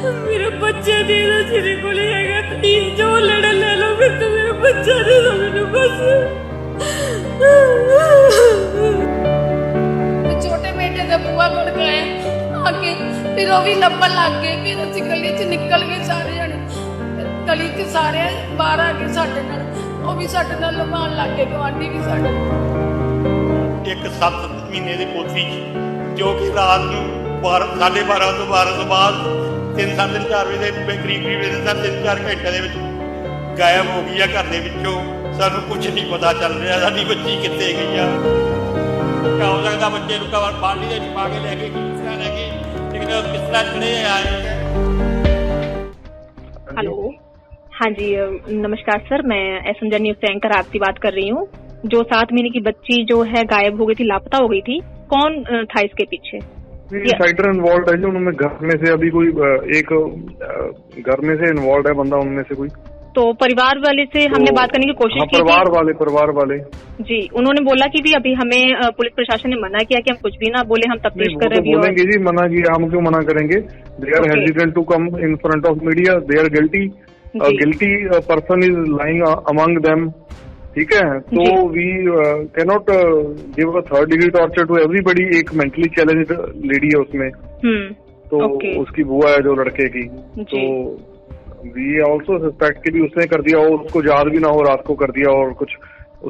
ਮੇਰੇ ਬੱਚੇ ਦੇ ਦੋ ਜਿਹਦੇ ਕੋਲ ਹੈਗਾ ਤੁਸੀਂ ਜੋ ਲੜਾ ਲੈ ਲਓ ਫਿਰ ਤੇ ਮੇਰੇ ਬੱਚਾ ਦੇ ਦੋ ਮੈਨੂੰ ਬਸ। ਛੋਟੇ ਬੇਟੇ ਦਾ ਬੂਆ ਖੜ ਗਏ ਆ ਕੇ ਫਿਰ ਉਹ ਵੀ ਲੱਭਣ ਲੱਗ ਗਏ ਫਿਰ ਅਸੀਂ ਗਲੀ 'ਚ ਨਿਕਲ ਗਏ ਸਾਰੇ ਜਣੇ। ਗਲੀ 'ਚ ਸਾਰੇ ਬਾਹਰ ਆ ਕੇ ਸਾਡੇ ਨਾਲ ਉਹ ਵੀ ਸਾਡੇ ਨਾਲ ਲਵਾਉਣ ਲੱਗ ਗਏ ਗਵਾਂਢੀ ਵੀ ਸਾਡੇ ਇੱਕ 7 ਮਹੀਨੇ ਦੀ ਪੋਤੀ ਜੋ ਕਿ ਰਾਤ ਨੂੰ 12 ਸਾਢੇ 12 ਤੋਂ 12 ਤੋਂ ਬਾਅਦ 3 ਸਾਢੇ 4 ਵਜੇ ਦੇ ਕਰੀਬ ਕਰੀਬ ਦੇ ਤਾਂ 3-4 ਘੰਟੇ ਦੇ ਵਿੱਚ ਗਾਇਬ ਹੋ ਗਈ ਆ ਘਰ ਦੇ ਵਿੱਚੋਂ ਸਾਨੂੰ ਕੁਝ ਨਹੀਂ ਪਤਾ ਚੱਲ ਰਿਹਾ ਸਾਡੀ ਬੱਚੀ ਕਿੱਥੇ ਗਈ ਆ ਕਿਆ ਹੋ ਸਕਦਾ ਬੱਚੇ ਨੂੰ ਕਵਰ ਬਾਲਟੀ ਦੇ ਵਿੱਚ ਪਾ ਕੇ ਲੈ ਕੇ ਕਿਸ ਤਰ੍ਹਾਂ ਲੈ ਕੇ ਲੇਕਿਨ ਉਹ ਕਿਸ ਤਰ੍ਹਾਂ ਚੜੇ ਆਏ हेलो हाँ जी अ, नमस्कार सर मैं एस एम न्यूज से एंकर आपसी बात कर रही हूँ जो सात महीने की बच्ची जो है गायब हो गई थी लापता हो गई थी कौन अ, था इसके पीछे ये- साइडर इन्वॉल्व है जो उनमें घर में से अभी कोई एक घर में से इन्वॉल्व है बंदा उनमें से कोई? तो परिवार वाले से हमने तो- बात करने की कोशिश हाँ, की परिवार वाले परिवार वाले। जी उन्होंने बोला कि भी अभी हमें पुलिस प्रशासन ने मना किया कि हम कुछ भी ना बोले हम तफ्तीश कर तो रहे हैं बोलेंगे जी मना किया हम क्यों मना करेंगे? They are. Hesitant to come in front of media they are guilty guilty person is lying among them ठीक है? तो we cannot give a third degree torture to everybody एक मेंटली चैलेंज लेडी है उसमें। हम्म तो Okay. उसकी बुआ है जो लड़के की। तो वी ऑल्सो सस्पेक्ट कि भी उसने कर दिया हो उसको याद भी ना हो रात को कर दिया और कुछ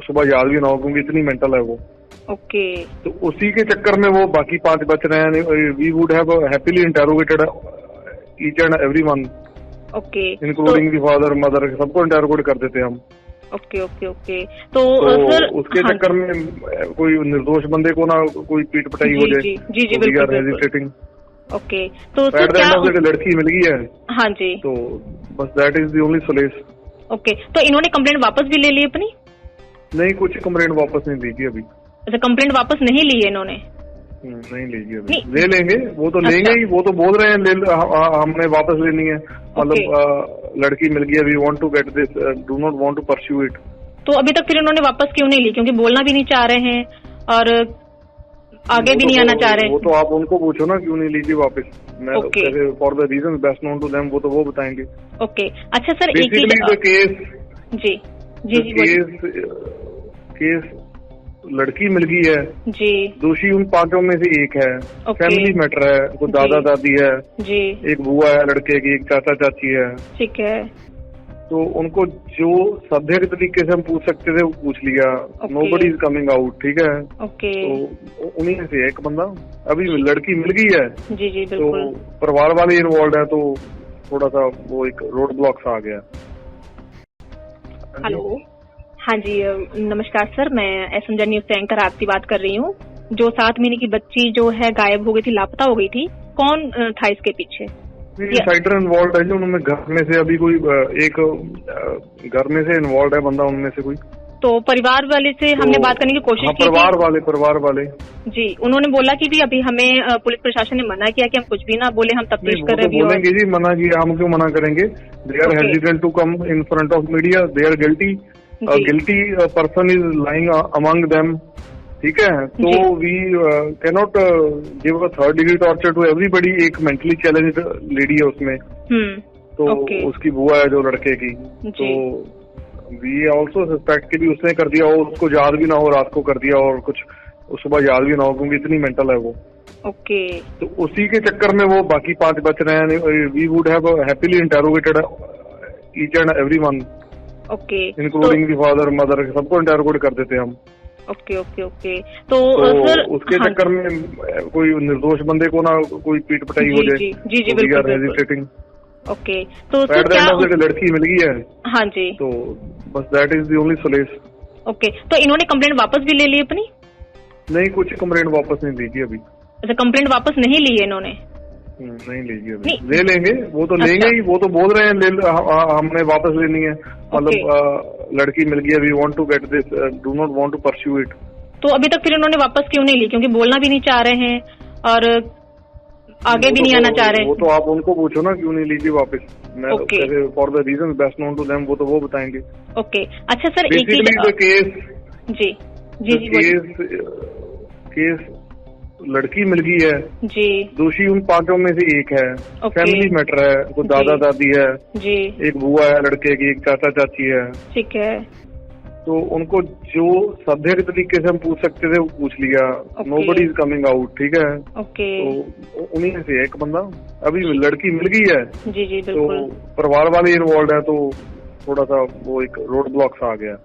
सुबह याद भी ना हो क्योंकि इतनी मेंटल है वो। ओके। okay. तो उसी के चक्कर में वो बाकी पाँच बच रहे हैं। We would have happily interrogated each and every one okay. Including the father mother सबको इंटेरोगेट कर देते हम। ओके ओके ओके तो तो सर उसके हाँ, चक्कर में कोई निर्दोष बंदे को ना कोई पीट पटाई हो जाए जी, जी, जी, बिल्कुल। ओके तो सर क्या लड़की मिल गई है। हाँ जी। तो बस that is the only solace okay तो इन्होंने कंप्लेंट वापस भी ले ली अपनी? नहीं कुछ कंप्लेंट वापस नहीं दी थी अभी। अच्छा कंप्लेंट वापस नहीं ली है इन्होंने? नहीं लेगी अभी। ले लेंगे वो तो अच्छा। लेंगे ही वो तो बोल रहे हैं ले ह- ह- हमने वापस लेनी है। मतलब लड़की मिल गई we want to get this do not want to pursue it तो अभी तक फिर उन्होंने वापस क्यों नहीं ली? क्योंकि बोलना भी नहीं चाह रहे हैं और आगे भी नहीं आना चाह रहे। वो तो आप उनको पूछो ना क्यों नहीं लीजिए वापस। मैं for the reason best known to them वो तो वो बताएँगे। ओके। अच्छा सर एक चीज़ केस जी जी जी केस केस लड़की मिल गई है। जी। दोषी उन पाँचों में से एक है। फैमिली मैटर है। कोई दादा दादी है। जी। एक बुआ है लड़के की एक चाचा चाची है। ठीक है। तो उनको जो सभ्य के तरीके से हम पूछ सकते थे वो पूछ लिया. Nobody is coming out ठीक है? ओके तो उन्हीं में से एक बंदा। अभी लड़की मिल गई है। जी जी तो परिवार वाले इन्वॉल्व है तो थोड़ा सा वो एक रोड ब्लॉक सा आ गया। हेलो हाँ जी नमस्कार सर मैं एस एम न्यूज़ से एंकर आपसी बात कर रही हूँ। जो सात महीने की बच्ची जो है गायब हो गई थी लापता हो गई थी कौन था इसके पीछे? साइडर इन्वॉल्व है जो उनमें घर में से अभी कोई एक घर में से इन्वॉल्व है बंदा उनमें से कोई। तो परिवार वाले से हमने तो- बात करने की कोशिश हाँ, की थी? परिवार वाले परिवार वाले। जी उन्होंने बोला कि भी अभी हमें पुलिस प्रशासन ने मना किया कि हम कुछ भी ना बोले हम तफ्तीश कर तो रहे हैं बोलेंगे जी मना किया हम क्यों मना करेंगे? They are hesitant to come in front of media they are guilty. Guilty person is lying among them ठीक है? तो। We cannot give a third degree torture to everybody एक मेंटली चैलेंज लेडी है उसमें। हम्म तो Okay. उसकी बुआ है जो लड़के की। तो वी ऑल्सो सस्पेक्ट कि भी उसने कर दिया हो उसको याद भी ना हो रात को कर दिया और कुछ सुबह याद भी ना हो क्योंकि इतनी मेंटल है वो। ओके तो उसी के चक्कर में वो बाकी पाँच बच रहे हैं। We would have happily interrogated each and every one okay including the father mother सबको इंटेरोगेट कर देते हम। ओके ओके ओके तो तो सर उसके हाँ चक्कर में कोई निर्दोष बंदे को ना कोई पीट पटाई हो जाए जी, जी, जी, बिल्कुल, बिल्कुल। ओके तो सर क्या लड़की मिल गई है। हाँ जी। तो बस that is the only solace okay तो इन्होंने कंप्लेंट वापस भी ले ली अपनी? नहीं कुछ कंप्लेंट वापस नहीं दी थी अभी। अच्छा कंप्लेंट वापस नहीं ली है इन्होंने? नहीं लेगी अभी। ले लेंगे वो तो अच्छा। लेंगे ही वो तो बोल रहे हैं ले हमने वापस लेनी है। मतलब लड़की मिल गई we want to get this do not want to pursue it तो अभी तक फिर इन्होंने वापस क्यों नहीं ली? क्योंकि बोलना भी नहीं चाह रहे हैं और आगे भी नहीं आना चाह रहे। वो तो आप उनको पूछो ना क्यों नहीं लीजिए वापस? मैं for the reason best known to them वो तो वो बताएँगे। ओके अच्छा सर एक केस जी। जी केस केस लड़की मिल गई है। जी। दोषी उन पाँचों में से एक है। फैमिली मैटर है। कोई दादा दादी है। जी। एक बुआ है लड़के की एक चाचा चाची है। ठीक है। तो उनको जो सभ्य के तरीके से हम पूछ सकते थे वो पूछ लिया। Nobody is coming out ठीक है? ओके तो उन्हीं में से एक बंदा। अभी लड़की मिल गई है। जी जी तो परिवार वाले इन्वॉल्व है तो थोड़ा सा वो एक रोड ब्लॉक सा आ गया।